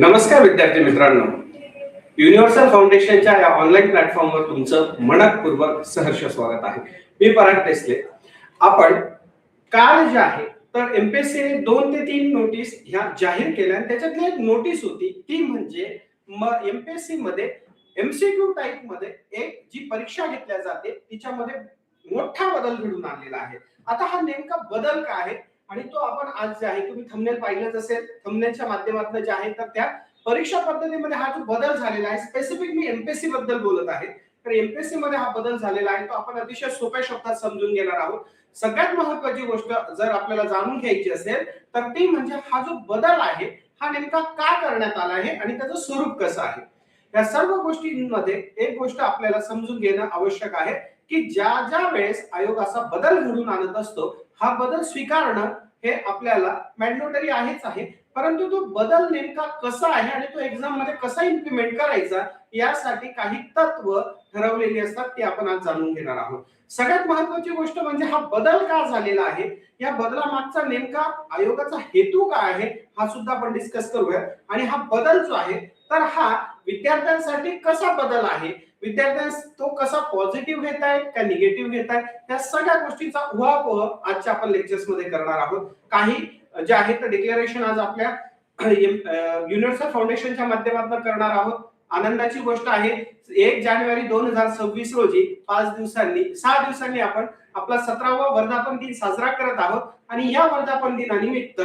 नमस्कार विद्यार्थी मित्रांनो. युनिव्हर्सल फाउंडेशनच्या या ऑनलाईन प्लॅटफॉर्मवर तुमचं मनपूर्वक सहर्ष स्वागत आहे. मी पराग टेसले आपण काल जे आहे तर एमपीएससीने दोन ते तीन नोटीस ह्या जाहीर केल्या आणि त्याच्यातली एक नोटीस होती ती म्हणजे एमपीएससी मध्ये एमसीक्यू टाईपमध्ये एक जी परीक्षा घेतल्या जाते तिच्यामध्ये मोठा बदल घडून आलेला आहे. आता हा नेमका बदल काय आहे आणि तो आपण आज जे आहे तुम्ही थंबनेल पाहिलंच असेल. थंबनेलच्या माध्यमातून जे आहे तर त्या परीक्षा पद्धतीमध्ये हा जो बदल झालेला आहे स्पेसिफिक मी एमपीएससी बद्दल बोलत आहे. तर एमपीएससी मध्ये हा बदल झालेला आहे तो आपण अतिशय सोप्या शब्दात समजून घेणार आहोत. सगळ्यात महत्वाची गोष्ट जर आपल्याला जाणून घ्यायची असेल तर ती म्हणजे हा जो बदल आहे हा नेमका का करण्यात आला आहे आणि त्याचं स्वरूप कसं आहे? या सर्व गोष्टींमध्ये एक गोष्ट आपल्याला समजून घेणं आवश्यक आहे की ज्या ज्या वेळेस आयोग असा बदल घडून आणत असतो हा बदल स्वीकारणं हे आपल्याला मॅन्डेटरी आहेच आहे. परंतु तो बदल नेमका कसा आहे आणि तो एक्झाममध्ये कसा इम्प्लिमेंट करायचा यासाठी काही तत्व ठरवलेली असतात ते आपण आज जाणून घेणार आहोत. सगळ्यात महत्वाची गोष्ट म्हणजे हा बदल का झालेला आहे? या बदलामागचा नेमका आयोगाचा हेतू काय आहे? हा सुद्धा आपण डिस्कस करूया आणि हा बदल जो आहे तर हा विद्यार्थ्यांसाठी कसा बदल आहे? विद्यार्थ्यांस तो कसा पॉझिटिव्ह घेत आहेत का निगेटिव्ह घेत आहेत या सगळ्या गोष्टींचा उहापोह आजच्या आपण लेक्चर्समध्ये करणार आहोत. काही जे आहेत डिक्लेरेशन आज आपल्या युनिव्हर्सल फाउंडेशनच्या माध्यमातून करणार आहोत. आनंदाची गोष्ट आहे एक जानेवारी दोन हजार सव्वीस रोजी पाच दिवसांनी सहा दिवसांनी आपण आपला सतरावा वर्धापन दिन साजरा करत आहोत. आणि या वर्धापन दिनानिमित्त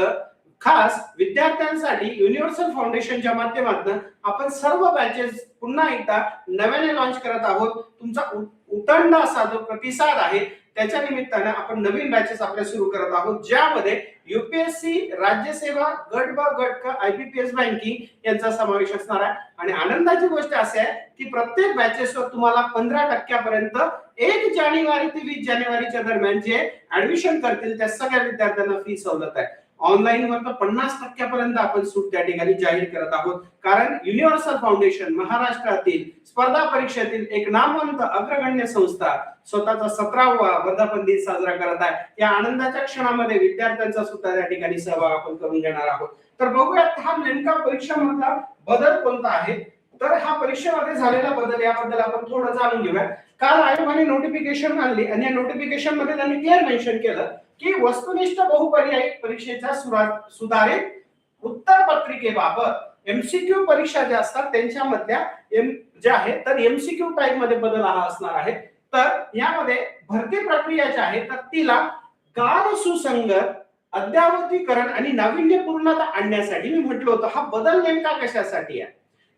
खास विद्यार्थ्यांसाठी युनिव्हर्सल फाउंडेशनच्या माध्यमातून आपण सर्व बॅचेस पुन्हा एकदा नव्याने लॉन्च करत आहोत. तुमचा उतंड असा जो प्रतिसाद आहे त्याच्या निमित्ताने आपण नवीन बॅचेस आपल्या सुरू करत आहोत. ज्यामध्ये युपीएससी राज्यसेवा गट ब गट क आयबीपीएस बँकिंग यांचा समावेश असणार आहे. आणि आनंदाची गोष्ट अशी आहे की प्रत्येक बॅचेसवर तुम्हाला पंधरा टक्क्यापर्यंत एक जानेवारी ते वीस जानेवारीच्या दरम्यान जे ऍडमिशन करतील त्या सगळ्या विद्यार्थ्यांना फी सवलत आहे. ऑनलाईन वर पन्नास टक्क्यापर्यंत आपण सूट त्या ठिकाणी जाहीर करत आहोत. कारण युनिव्हर्सल फाउंडेशन महाराष्ट्रातील स्पर्धा परीक्षेतील एक नामवंत अग्रगण्य संस्था स्वतःचा सतरावा वर्धापन दिन साजरा करत आहे. या आनंदाच्या क्षणामध्ये विद्यार्थ्यांचा सुद्धा त्या ठिकाणी सहभाग आपण करून घेणार आहोत. तर बघूयात हा नेमका परीक्षामधला बदल कोणता आहे? तर हा परीक्षेमध्ये झालेला बदल याबद्दल आपण थोडं जाणून घेऊया काल आयोगाने नोटिफिकेशन आणली आणि या नोटिफिकेशनमध्ये त्यांनी क्लिअर मेन्शन केलं की वस्तुनिष्ठ बहुपर्यायी परीक्षेच्या सुरा- सुधारित उत्तर पत्रिकेबाबत एमसीक्यू परीक्षा ज्या असतात त्यांच्यामधल्या एम ज्या आहेत तर एमसीक्यू टाईपमध्ये बदल हा असणार आहे. तर यामध्ये भरती प्रक्रिया जी आहे तर तिला काल सुसंगत अद्यावतीकरण आणि नाविन्यपूर्णता आणण्यासाठी मी म्हटलं होतं हा बदल नेमका कशासाठी आहे?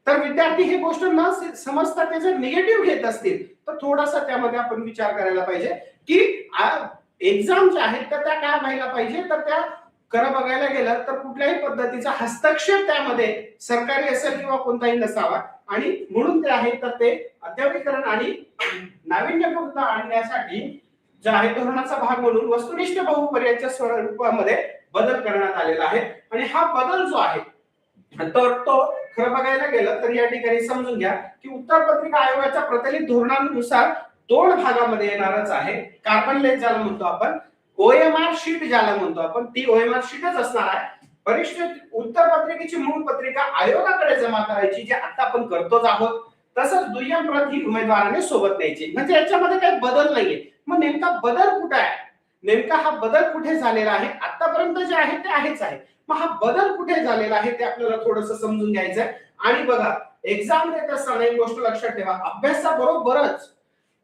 तर विद्यार्थी ही गोष्ट न समजता ते जर निगेटिव्ह घेत असतील तर थोडासा त्यामध्ये आपण विचार करायला पाहिजे की एक्झाम ज्या आहेत तर त्या काय व्हायला पाहिजे? तर त्या खरं बघायला गेलं तर कुठल्याही पद्धतीचा हस्तक्षेप त्यामध्ये सरकारी असेल किंवा कोणताही नसावा. आणि म्हणून ते आहे तर ते अद्यावीकरण आणि नाविन्यपूर्ण आणण्यासाठी जे आहे धोरणाचा भाग म्हणून वस्तुनिष्ठ बहुपर्याच्या स्वरूपामध्ये बदल करण्यात आलेला आहे. आणि हा बदल जो आहे तर तो खरं बघायला गेलं तर या ठिकाणी समजून घ्या की उत्तर पत्रिका आयोगाच्या प्रचलित धोरणानुसार दोन भागामध्ये येणारच आहे. कार्बन लेस ज्याला म्हणतो आपण ओएमआर शीट ज्याला म्हणतो आपण ती ओएमआर शीटच असणार आहे. परीक्षेत उत्तर पत्रिकेची मूळ पत्रिका आयोगाकडे जमा करायची जे आता आपण करतोच आहोत. तसंच दुय्यम प्रत ही उमेदवाराने सोबत न्यायची. म्हणजे याच्यामध्ये काही बदल नाहीये. मग नेमका बदल कुठे आहे? नेमका हा बदल कुठे झालेला आहे? आतापर्यंत जे आहे ते आहेच आहे. मग हा बदल कुठे झालेला आहे ते आपल्याला थोडस समजून घ्यायचं आहे आणि बघा एक्झाम देत असताना एक गोष्ट लक्षात ठेवा. अभ्यासाबरोबरच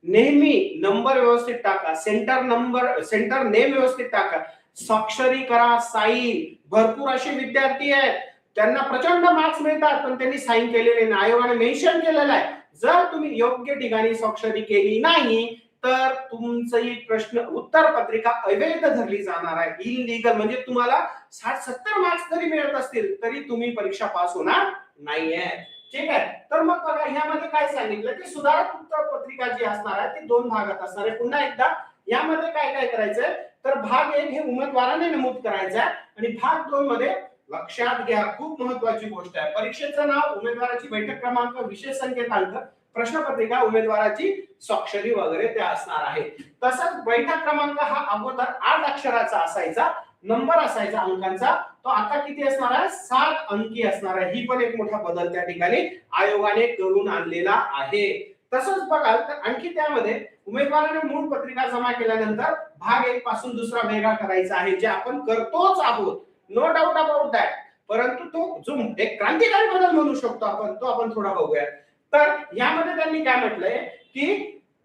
नेहमी नंबर व्यवस्थित टाका सेंटर नंबर सेंटर नेम व्यवस्थित टाका. स्वाक्षरी करा साईन. भरपूर असे विद्यार्थी आहेत. त्यांना प्रचंड मार्क्स मिळतात पण त्यांनी साईन केलेले नाही. आयोगाने मेन्शन केलेलं आहे. जर तुम्ही योग्य ठिकाणी स्वाक्षरी केली नाही तर तुमचंही प्रश्न उत्तर पत्रिका अवैध धरली जाणार आहे. इलिगल म्हणजे तुम्हाला साठ सत्तर मार्क्स जरी मिळत असतील तरी तुम्ही परीक्षा पास होणार नाहीये. ठीक आहे. तर मग बघा ह्यामध्ये काय सांगितलं की सुधारक उत्तर पत्रिका जी असणार आहे ती दोन भागात असणार आहे. पुन्हा एकदा यामध्ये काय काय करायचंय? तर भाग एक हे उमेदवाराने नमूद करायचं आहे. आणि भाग दोन मध्ये लक्षात घ्या खूप महत्वाची गोष्ट आहे. परीक्षेचं नाव उमेदवाराची बैठक क्रमांक विशेष संकेतांक प्रश्नपत्रिका उमेदवाराची स्वाक्षरी वगैरे त्या असणार आहे तसंच बैठक क्रमांक हा अगोदर आठ अक्षराचा असायचा. नंबर असायचा अंकांचा. तो आता किती असणार आहे? सात अंकी असणार आहे. ही पण एक मोठा बदल त्या ठिकाणी आयोगाने करून आणलेला आहे. तसंच बघाल तर आणखी त्यामध्ये उमेदवाराने मूळ पत्रिका जमा केल्यानंतर भाग एक पासून दुसरा वेगळा करायचा आहे. जे आपण करतोच आहोत. नो डाऊट अबाउट दॅट परंतु तो जो एक क्रांतिकारी बदल म्हणू शकतो आपण तो आपण थोडा बघूया. तर यामध्ये त्यांनी काय म्हटलंय की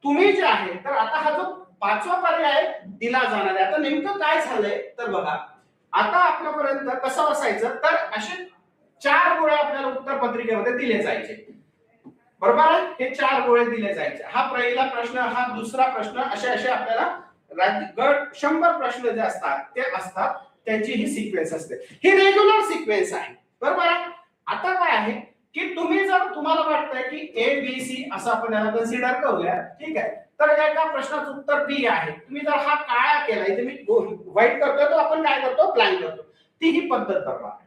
तुम्ही जे आहे तर आता हा जो पाचवा पर्याय दिला जाणार आहे. आता नेमकं काय झालंय? तर बघा आता आपल्यापर्यंत कसं बसायचं? तर असे चार गोळे आपल्याला उत्तर पत्रिकेमध्ये दिले जायचे. बरोबर आहे? हे चार गोळे दिले जायचे. हा पहिला प्रश्न हा दुसरा प्रश्न असे असे आपल्याला गट शंभर प्रश्न जे असतात ते असतात. त्यांची ही सिक्वेन्स असते. ही रेग्युलर सिक्वेन्स आहे. बरोबर आहे? आता काय आहे? की तुम्ही जर तुम्हाला वाटतंय की ए बी सी असं आपण याला कन्सिडर करूया. ठीक आहे? तर एका प्रश्नाचं उत्तर बी आहे. तुम्ही जर हा काळा केला इथे मी व्हाईट करतोय तर आपण काय करतो? प्लॅन करतो. ती ही पद्धत बरोबर आहे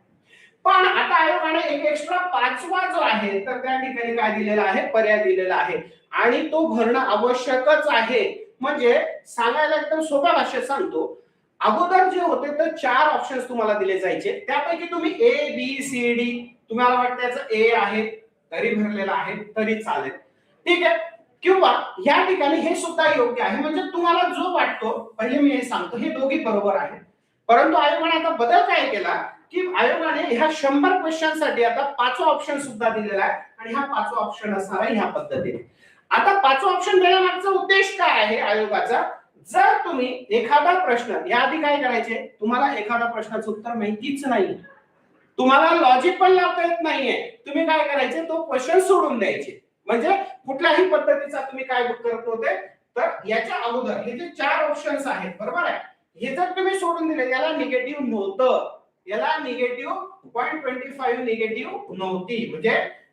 पण आता आयोगाने एक एक्स्ट्रा पाचवा जो आहे तर त्या ठिकाणी काय दिलेला आहे? पर्याय दिलेला आहे. आणि तो भरणं आवश्यकच आहे. म्हणजे सांगायला एकदम सोप्या भाषेत सांगतो. अगोदर जे होते तर चार ऑप्शन्स तुम्हाला दिले जायचे. त्यापैकी तुम्ही ए बी सी डी तुम्हाला वाटतं याचं ए आहे तरी भरलेला आहे तरी चालेल. ठीक आहे? किंवा या ठिकाणी हे सुद्धा योग्य आहे. म्हणजे तुम्हाला जो वाटतो पहिले मी हे सांगतो हे दोघी बरोबर आहे परंतु आयोगाने आता बदल काय केला की आयोगाने ह्या शंभर क्वेश्चनसाठी आता पाचवा ऑप्शन सुद्धा दिलेला आहे आणि हा पाचवा ऑप्शन असणार आहे ह्या पद्धतीने. आता पाचवा ऑप्शन देण्यामागचा उद्देश काय आहे आयोगाचा? जर तुम्ही एखादा प्रश्न याआधी काय करायचे? तुम्हाला एखादा प्रश्नाचं उत्तर माहितीच नाही तुम्हाला लॉजिक पण लावता येत नाहीये. तुम्ही काय करायचे? तो क्वेश्चन सोडून द्यायचे. म्हणजे कुठल्याही पद्धतीचा तुम्ही काय करत होते तर याच्या अगोदर हे जे चार ऑप्शन्स आहेत बरोबर आहे? हे जर तुम्ही सोडून दिले याला निगेटिव्ह नव्हतं. याला negative point twenty five negative नव्हती. म्हणजे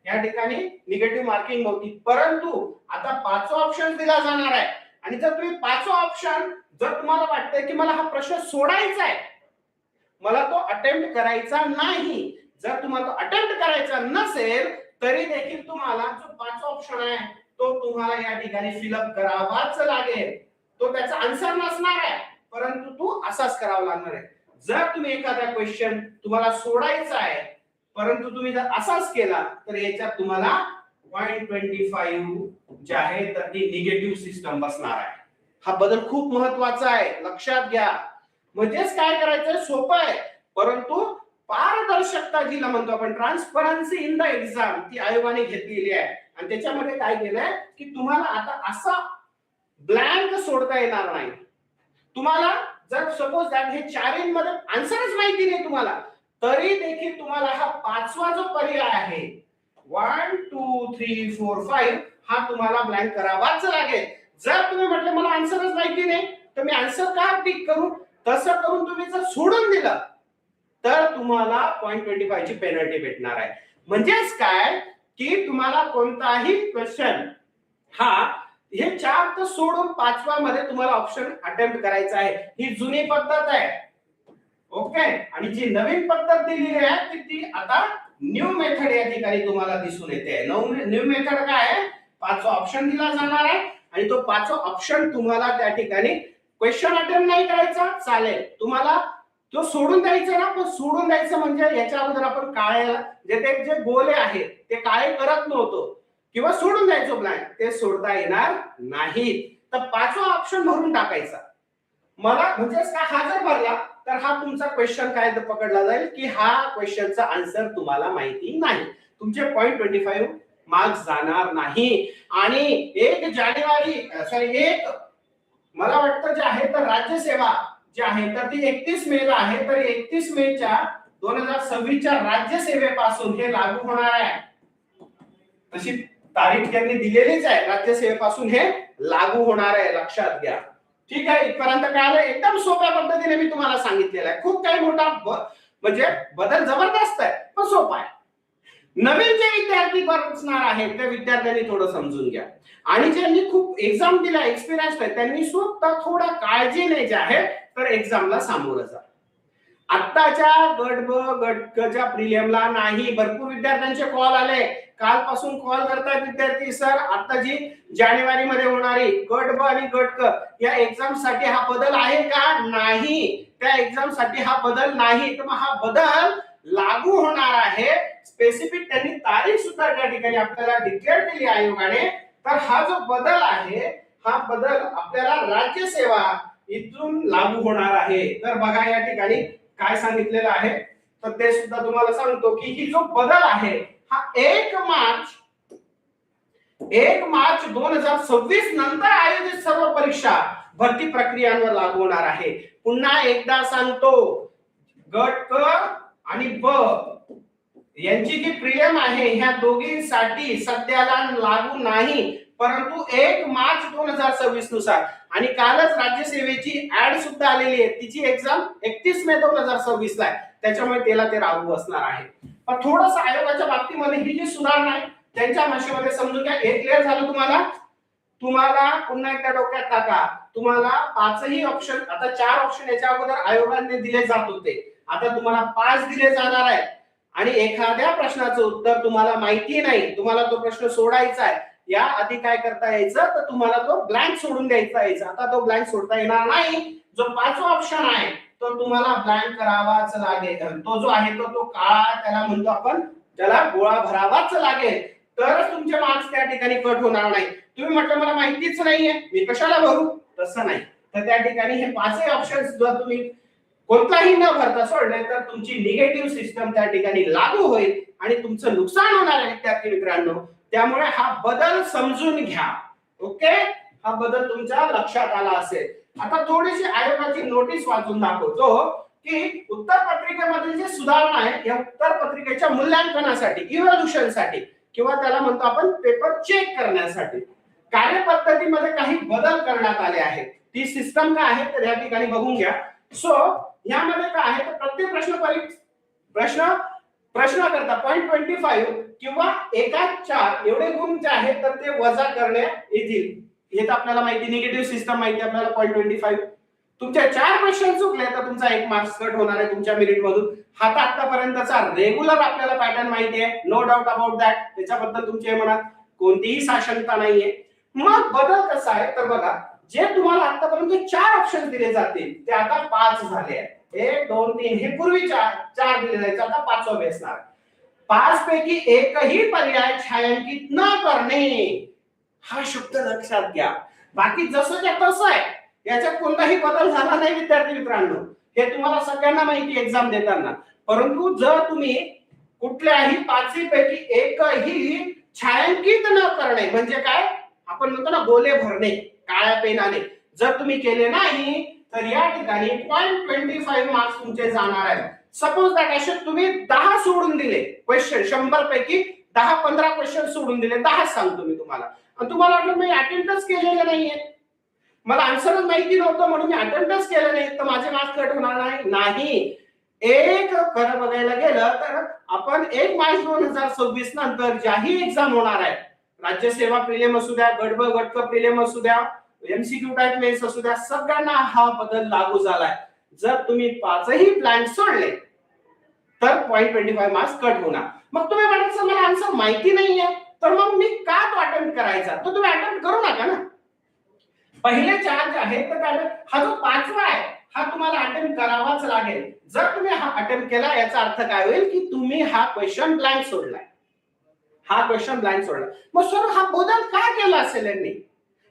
या ठिकाणी निगेटिव्ह मार्किंग नव्हती. परंतु आता पाचवा ऑप्शन दिला जाणार आहे. आणि जर तुम्ही पाचवा ऑप्शन जर तुम्हाला वाटतंय की मला हा प्रश्न सोडायचा आहे मला तो अटेम्प्ट करायचा नाही जर तुम्हाला तो अटेम्प्ट करायचा नसेल तरी देखील तुम्हाला जो पाचवा ऑप्शन आहे तो तुम्हाला या ठिकाणी फिलअप करावाच लागेल. तो त्याचा आन्सर नसणार आहे परंतु तो असाच करावा लागणार आहे. जर तुम्ही एखादा क्वेश्चन तुम्हाला सोडायचा आहे परंतु तुम्ही जर असाच केला तर याच्यात तुम्हाला पॉईंट ट्वेंटी फाईव्ह जे आहे तर ती निगेटिव्ह सिस्टम बसणार आहे. हा बदल खूप महत्त्वाचा आहे. लक्षात घ्या. म्हणजेच काय करायचं सोपं आहे. परंतु पारदर्शकता जिला म्हणतो आपण. ट्रान्सपरन्सी इन द एक्झाम ती आयोगाने घेतलेली आहे. आणि त्याच्यामध्ये काय केलंय की तुम्हाला आता असा ब्लँक सोडता येणार नाही. तुम्हाला जर सपोज दॅट हे चारींमध्ये आन्सरच माहिती नाही तुम्हाला तरी देखील तुम्हाला हा पाचवा जो पर्याय आहे one two three four five हा तुम्हाला ब्लँक करावाच लागेल. जर तुम्ही म्हटले मला आन्सरच माहिती नाही तर मी आन्सर का टिक करू? तसं करून तुम्ही जर सोडून दिलं तर तुम्हाला पॉईंट ट्वेंटी फाईव्ह ची पेनल्टी भेटणार आहे. म्हणजेच काय? की तुम्हाला कोणताही क्वेश्चन हा हे चार तर सोडून पाचवा मध्ये तुम्हाला ऑप्शन अटेम्प्ट करायचा आहे. ही जुनी पद्धत आहे. ओके आणि जी नवीन पद्धत दिलेली आहे ती ती आता न्यू मेथड या ठिकाणी तुम्हाला दिसून येते. न्यू मेथड काय आहे? पाचवा ऑप्शन दिला जाणार आहे. आणि तो पाचवा ऑप्शन तुम्हाला त्या ठिकाणी क्वेश्चन अटेम्प्ट नाही करायचा. चालेल. तुम्हाला तो सोडून द्यायचा ना पण सोडून द्यायचं म्हणजे याच्या अगोदर आपण काळे जे ते जे गोले आहेत ते काळे करत नव्हतो. किंवा सोडून द्यायचो ब्लँक ते सोडता येणार नाही तर पाचवा ऑप्शन भरून टाकायचा. मला म्हणजे का हा जर भरला तर हा तुमचा क्वेश्चन काय तर पकडला जाईल की हा क्वेश्चनचा आन्सर तुम्हाला माहिती नाही. तुमचे पॉईंट ट्वेंटी फाईव्ह मार्क्स जाणार नाही. आणि एक जानेवारी सॉरी एक मला वाटतं जे आहे तर राज्यसेवा जे आहे तर ती एकतीस मे ला आहे. तर एकतीस मे च्या दोन हजार सव्वीसच्या राज्यसेवेपासून हे लागू होणार आहे. तशी तारीख त्यांनी दिलेलीच आहे. राज्यसेवेपासून हे लागू होणार आहे. लक्षात घ्या. ठीक आहे? इथपर्यंत काय आलं एकदम सोप्या पद्धतीने मी तुम्हाला सांगितलेलं आहे. खूप काही मोठा म्हणजे बदल जबरदस्त आहे पण सोपा आहे. नवीन जे विद्यार्थी बसणार आहेत त्या विद्यार्थ्यांनी थोडं समजून घ्या. आणि ज्यांनी खूप एक्झाम दिला एक्सपिरियन्स आहे त्यांनी स्वतः थोडा काळजीने जे आहे तर एक्झामला सामोरं जा. आत्ताच्या गट ब गटकच्या प्रिलियमला नाही भरपूर विद्यार्थ्यांचे कॉल आले. कालपासून कॉल करतात विद्यार्थी सर आता जी जानेवारी मध्ये होणारी गट ब आणि गट क या एक्झामसाठी हा बदल आहे का? नाही त्या एक्झामसाठी हा बदल नाही. तर मग हा बदल लागू होणार आहे. स्पेसिफिक त्यांनी तारीख सुद्धा त्या ठिकाणी आपल्याला डिक्लेअर केली आयोगाने तर हा जो बदल आहे हा बदल आपल्याला राज्यसेवा इथून लागू होणार आहे. तर बघा या ठिकाणी काय सांगितलेलं आहे. तर ते सुद्धा तुम्हाला सांगतो की ही जो बदल आहे हा एक मार्च एक मार्च दोन हजार सव्वीस नंतर आयोजित सर्व परीक्षा भरती प्रक्रियांवर लागू होणार आहे. पुन्हा एकदा सांगतो गट क आणि ब यांची जी प्रियम आहे ह्या दोघींसाठी सध्याला लागू नाही परंतु एक मार्च दोन हजार सव्वीसनुसार. आणि कालच राज्यसेवेची ऍड सुद्धा आलेली आहे. तिची एक्झाम एकतीस मे दोन हजार सव्वीस ला आहे. त्याच्यामुळे त्याला ते लागू असणार आहे. पण थोडस आयोगाच्या बाबतीमध्ये ही जी सुधारणा आहे त्यांच्या भाषेमध्ये समजून घ्या. हे क्लिअर झालं तुम्हाला? तुम्हाला पुन्हा एकदा डोक्यात टाका. तुम्हाला पाचही ऑप्शन आता चार ऑप्शन याच्या अगोदर आयोगाने दिले जात होते. आता तुम्हाला पाच दिले जाणार आहे आणि एखाद्या प्रश्नाचं उत्तर तुम्हाला माहिती नाही तुम्हाला तो प्रश्न सोडायचा आहे या आधी काय करता यायचं? तर तुम्हाला तो ब्लँक सोडून द्यायचा यायचा. आता तो ब्लँक सोडता येणार नाही. जो पाचवा ऑप्शन आहे तो तुम्हाला ब्लँक करावाच लागेल. तो जो आहे तो तो काळा त्याला म्हणतो आपण त्याला गोळा भरावाच लागेल. तरच तुमचे मार्क्स त्या ठिकाणी कट होणार नाही. तुम्ही म्हटलं मला माहितीच नाहीये. मी कशाला भरू? तसं नाही. तर त्या ठिकाणी हे पाचही ऑप्शन जर तुम्ही कोणताही न भरता सोडले तर तुमची निगेटिव्ह सिस्टम त्या ठिकाणी लागू होईल आणि तुमचं नुकसान होणार आहे विद्यार्थी मित्रांनो. त्यामुळे हा बदल समजून घ्या. ओके? हा बदल तुमच्या लक्षात आला असेल. आता थोडीशी आयोगाची नोटीस वाचून दाखवतो की उत्तर पत्रिकेमधील जी सुधारणा आहे या उत्तर पत्रिकेच्या मूल्यांकनासाठी इव्हॉल्युशनसाठी किंवा त्याला म्हणतो आपण पेपर चेक करण्यासाठी कार्यपद्धतीमध्ये काही बदल करण्यात आले आहेत. ती सिस्टम काय आहे तर या ठिकाणी बघून घ्या. सो यामध्ये काय आहे? तर प्रत्येक प्रश्न परी प्रश्न प्रश्न करता पॉईंट ट्वेंटी फाईव्ह किंवा एका चार एवढे गुण जे आहेत तर ते वजा करण्यात येतील. हे तर आपल्याला माहिती निगेटिव्ह सिस्टम माहिती आहे आपल्याला पॉईंट ट्वेंटी फाईव्ह तुमच्या चार क्वेश्चन चुकले तर तुमचा एक मार्क्स कट होणार आहे तुमच्या मेरिट मधून. हा तर आतापर्यंतचा रेग्युलर आपल्याला पॅटर्न माहिती आहे. नो डाऊट अबाउट दॅट त्याच्याबद्दल तुमच्या मनात कोणतीही साशंकता नाहीये. मग बदल कसा आहे? तर बघा जे तुम्हाला आतापर्यंत चार ऑप्शन दिले जातील ते आता पाच झाले आहेत. एक दोन तीन हे पूर्वी चार चार दिले जायचे आता पाचवा बेसणार पाच पैकी एकही पर्याय छायांकित न करणे हा शब्द लक्षात घ्या. बाकी जसं त्या तसं आहे. याच्यात कोणताही बदल झाला नाही विद्यार्थी मित्रांनो. हे तुम्हाला सगळ्यांना माहिती एक्झाम देताना. परंतु जर तुम्ही कुठल्याही पाचवी पैकी एकही छायांकित न करणे म्हणजे काय? आपण म्हणतो ना गोले भरणे काळ्या पेनाने. जर तुम्ही केले नाही तर या ठिकाणी पॉईंट ट्वेंटी फाईव्ह मार्क्स तुमचे जाणार आहेत. सपोज दॅट असे तुम्ही दहा सोडून दिले. क्वेश्चन शंभर पैकी दहा पंधरा क्वेश्चन सोडून दिले. दहा सांगतो मी तुम्हाला. आणि तुम्हाला वाटलं मी अटेम्प्टच केलेलं नाहीये. मला आन्सरच माहिती नव्हतं म्हणून मी अटेम्प्टच केलं नाही. तर माझे मार्क्स कट होणार नाही. एक खरं बघायला गेलं तर आपण एक मार्च दोन हजार सव्वीस नंतर ज्याही एक्झाम होणार आहे राज्यसेवा प्रिलेम असू द्या गडब गटक प्रिलेम असू द्या एमसीक्यू टाइप मेन्स असू द्या सगळ्यांना हा बदल लागू झालाय. जर तुम्ही पाचही प्लॅन सोडले तर point twenty five marks cut होणार. मग तुम्ही म्हणत सर मला आन्सर माहिती नाहीये. तर मग मी का तो अटेम्प्ट करायचा? तो तुम्ही अटेम्प्ट करू नका ना. पहिले चार जे आहेत तर हा जो पाचवा आहे हा तुम्हाला अटेम्प्ट करावाच लागेल. जर तुम्ही हा अटेम्प्ट केला याचा अर्थ काय होईल की तुम्ही हा क्वेश्चन ब्लँक सोडलाय. हा क्वेश्चन ब्लँक सोडला मग सर हा बदल का केला असेल यांनी?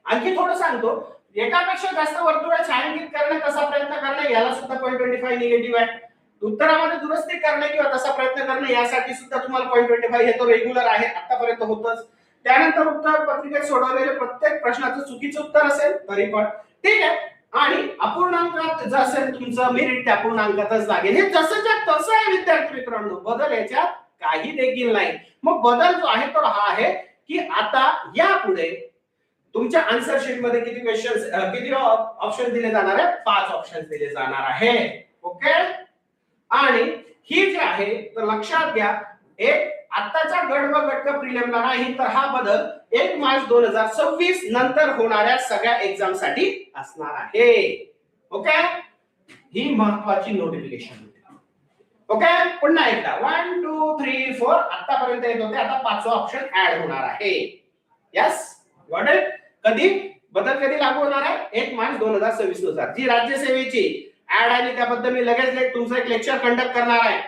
आणखी थोडं सांगतो. एकापेक्षा जास्त वर्तुळ छायांकित करणे तसा प्रयत्न करणे याला सुद्धा पॉईंट ट्वेंटी फाय निगेटिव्ह आहे. उत्तरामध्ये दुरुस्ती करणे किंवा तसा प्रयत्न करणे यासाठी सुद्धा तुम्हाला पॉईंट ट्वेंटी फाईव्ह हे तो रेग्युलर आहे आतापर्यंत होतच. त्यानंतर उत्तर पत्रिकेत सोडवलेले प्रत्येक प्रश्नाचं चुकीचं उत्तर असेल तरी पण. ठीक आहे. आणि अपूर्णांकात जर असेल तुमचं मेरिट त्या अपूर्णांकातच लागेल. हे जसंच्या तसं आहे विद्यार्थी मित्रांनो. बदल याच्यात काही देखील नाही. मग बदल जो आहे तो हा आहे की आता यापुढे तुमच्या आन्सर शीटमध्ये किती क्वेश्चन किती ऑप्शन दिले जाणार आहे पाच ऑप्शन दिले जाणार आहे ओके आणि ही जी आहे तर लक्षात घ्या एक आताच्या गट व गटक प्रिलियमला नाही तर हा बदल एक मार्च दोन हजार सव्वीस नंतर होणाऱ्या सगळ्या एक्झामसाठी असणार आहे. ओके ही महत्वाची नोटिफिकेशन ओके पुन्हा एकदा. वन टू थ्री फोर आतापर्यंत येत होते. आता पाचवा ऑप्शन ऍड होणार आहे. यस गॉट इट कधी? बदल कधी लागू होणार आहे? एक मार्च दोन हजार सव्वीसनुसार जी राज्यसेवेची ऍड आली त्याबद्दल मी लगेच तुमचं एक लेक्चर कंडक्ट करणार आहे.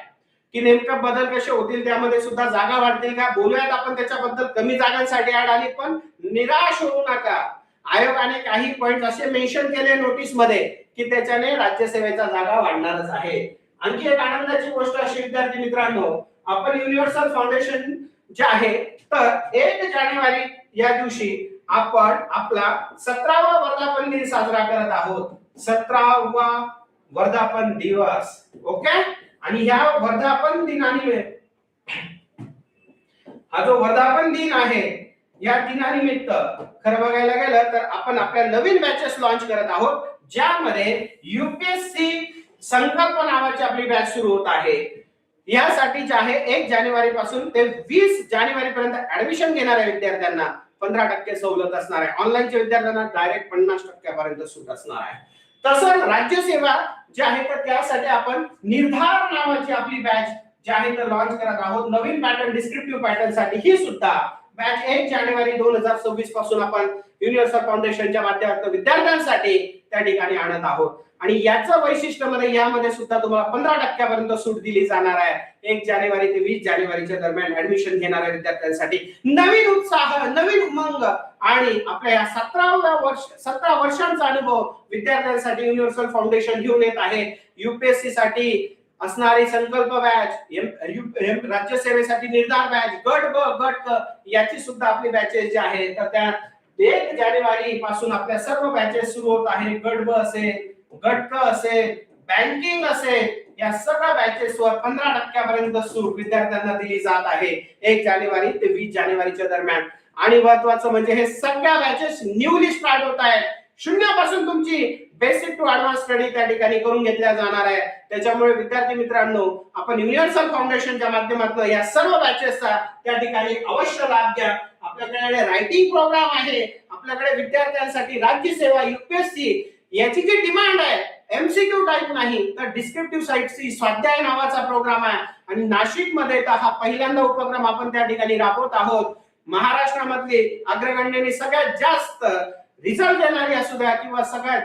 की नेमकं बदल कसे होतील त्यामध्ये सुद्धा जागा वाढतील का? बोलूयात आपण त्याच्याबद्दल. कमी जागांसाठी ऍड आली पण निराश होऊ नका. आयोगाने काही पॉइंट असे मेन्शन केले नोटीसमध्ये की त्याच्याने राज्यसेवेचा जागा वाढणारच आहे. आणखी एक आनंदाची गोष्ट अशी विद्यार्थी मित्रांनो आपण युनिव्हर्सल फाउंडेशन जे आहे तर एक जानेवारी या दिवशी आपण आपला सतरावा वर्धापन दिन साजरा करत आहोत. सतरावा वर्धापन दिवस ओके? आणि ह्या वर्धापन दिनानिमित्त हा जो वर्धापन दिन आहे या दिनानिमित्त खरं बघायला गेलं तर आपण आपल्या नवीन बॅचेस लॉन्च करत आहोत ज्यामध्ये युपीएससी संकल्प नावाची आपली बॅच सुरू होत आहे. यासाठी जे आहे एक जानेवारी पासून ते वीस जानेवारी पर्यंत ऍडमिशन घेणाऱ्या विद्यार्थ्यांना पंधरा टक्के सवलत असणार आहे. ऑनलाईनच्या विद्यार्थ्यांना डायरेक्ट पन्नास टक्क्यापर्यंत सूट असणार आहे. तसंच राज्यसेवा जे आहे तर त्यासाठी आपण निर्धार नावाची आपली बॅच जे आहे तर लॉन्च करत आहोत. नवीन पॅटर्न डिस्क्रिप्टिव्ह पॅटर्नसाठी ही सुद्धा बॅच एक जानेवारी दोन हजार सव्वीसपासून आपण युनिव्हर्सल फाउंडेशनच्या माध्यमातून विद्यार्थ्यांसाठी त्या ठिकाणी आणत आहोत. आणि याचं वैशिष्ट्यमध्ये यामध्ये सुद्धा तुम्हाला पंधरा टक्क्यापर्यंत सूट दिली जाणार आहे. एक जानेवारी ते वीस जानेवारीच्या दरम्यान ऍडमिशन घेणाऱ्या विद्यार्थ्यांसाठी नवीन उत्साह नवीन उमंग आणि आपल्या या सतराव्या वर्ष सतरा वर्षांचा अनुभव विद्यार्थ्यांसाठी युनिव्हर्सल फाउंडेशन घेऊन येत आहे. युपीएससी साठी असणारी संकल्प बॅच राज्यसेवेसाठी निर्धार बॅच गट ब गट याची सुद्धा आपली बॅचेस जे आहे तर त्या एक जानेवारी पासून आपल्या सर्व बॅचेस सुरू होत आहे गट ब असेल गट असेल बँकिंग असेल या सगळ्या बॅचेसवर पंधरा टक्क्यापर्यंत सूट विद्यार्थ्यांना दिली जात आहे. एक जानेवारी ते वीस जानेवारीच्या दरम्यान. आणि महत्वाचं म्हणजे हे सगळ्या बॅचेस न्यूली स्टार्ट होत आहेत. शून्यापासून तुमची बेसिक टू ऍडव्हान्स स्टडी त्या ठिकाणी करून घेतल्या जाणार आहे. त्याच्यामुळे विद्यार्थी मित्रांनो आपण युनिव्हर्सल फाउंडेशनच्या माध्यमातून या सर्व बॅचेसचा त्या ठिकाणी अवश्य लाभ घ्या. आपल्याकडे रायटिंग प्रोग्राम आहे. आपल्याकडे विद्यार्थ्यांसाठी राज्यसेवा युपीएससी याची जी डिमांड आहे एमसीक्यू टाईप नाही तर डिस्क्रिप्टिव्ह साईटची स्वाध्याय नावाचा प्रोग्राम आहे. आणि नाशिकमध्ये तर हा पहिल्यांदा उपक्रम आपण त्या ठिकाणी राबवत आहोत. महाराष्ट्रामधली अग्रगण्यनी सगळ्यात जास्त रिझल्ट देणारी असू द्या किंवा सगळ्यात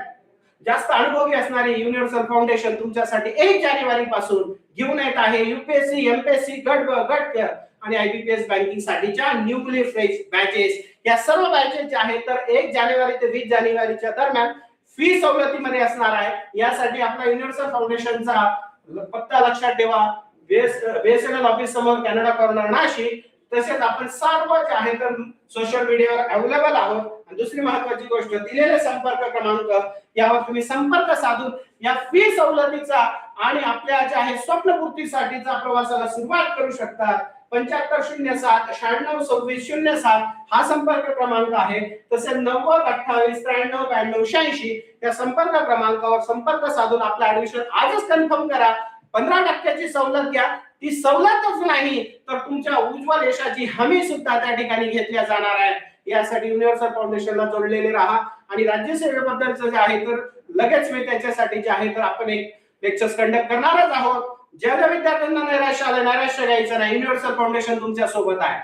जास्त अनुभवी असणारी युनिव्हर्सल फाउंडेशन तुमच्यासाठी एक जानेवारी पासून घेऊन येत आहे. युपीएससी एमपीएससी गट गट आणि आयबीपीएस बँकिंग साठीच्या न्यूक्लियर फ्रेश बॅचेस या सर्व बॅचेस ज्या आहेत तर एक जानेवारी ते वीस जानेवारीच्या दरम्यान फी सवलतीमध्ये असणार आहे. यासाठी आपला युनिव्हर्सल फाउंडेशनचा पत्ता लक्षात ठेवा. बीएसएनएल ऑफिस समोर कॅनडा कॉर्नर नाशिक. तसेच आपण सर्व जे आहे तर सोशल मीडियावर अवेलेबल आहोत. आणि दुसरी महत्वाची गोष्ट दिलेले संपर्क क्रमांक यावर तुम्ही संपर्क साधून या फी सवलतीचा आणि आपल्या जे आहे स्वप्नपूर्तीसाठीचा प्रवासाला सुरुवात करू शकता. पंच्याहत्तर शून्य सात शहाण्णव सव्वीस शून्य सात हा संपर्क क्रमांक आहे. तसेच नव्वद अठ्ठावीस त्र्याण्णव ब्याण्णव शहाऐंशी या संपर्क क्रमांकावर संपर्क साधून आपलं ऍडमिशन आजच कन्फर्म करा. पंधरा टक्क्याची सवलत घ्या. ती सवलतच नाही तर तुमच्या उज्ज्वल यशाची हमी सुद्धा त्या ठिकाणी घेतल्या जाणार आहे. यासाठी युनिव्हर्सल फाउंडेशनला जोडलेले राहा. आणि राज्यसेवेबद्दलचं जे आहे तर लगेच मी त्याच्यासाठी जे आहे तर आपण एक लेक्चर्स कंडक्ट करणारच आहोत. ज्या ज्या विद्यार्थ्यांना नैराश्य आलं नैराश्य घ्यायचं नाही. युनिव्हर्सल फाउंडेशन तुमच्यासोबत आहे.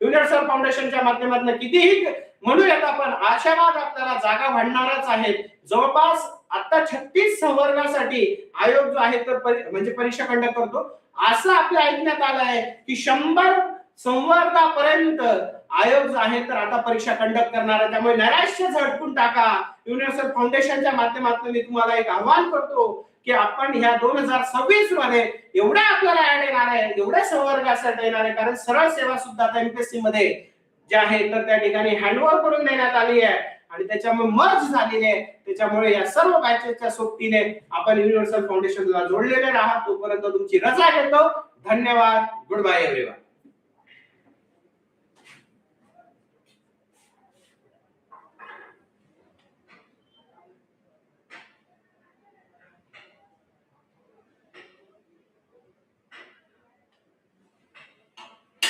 युनिव्हर्सल फाउंडेशनच्या माध्यमातून कितीही म्हणूयात आपण आशावाद आपल्याला जागा वाढणारच आहेत. जवळपास आता छत्तीस संवर्गासाठी आयोग जो आहे तर म्हणजे परीक्षा कंडक्ट करतो. असं आपल्या ऐकण्यात आलं आहे की शंभर संवर्गापर्यंत आयोग जो आहे तर आता परीक्षा कंडक्ट करणार आहे. त्यामुळे नैराश्य झटकून टाका. युनिव्हर्सल फाउंडेशनच्या माध्यमातून मी तुम्हाला एक आव्हान करतो. की आपण ह्या दोन हजार सव्वीसमध्ये एवढ्या आपल्याला ऍड येणार आहे एवढ्या संवर्गासाठी येणार आहे कारण सरळ सेवा सुद्धा आता एमपीएससी मध्ये जे आहे तर त्या ठिकाणी हँडओव्हर करून देण्यात आली आहे. आणि त्याच्यामुळे मर्ज झालेली आहे. त्याच्यामुळे या सर्व बॅचेसच्या सोबतीने आपण युनिव्हर्सल फाउंडेशनला जोडलेले राहा तोपर्यंत तुमची रजा घेतो. धन्यवाद. Good bye everyone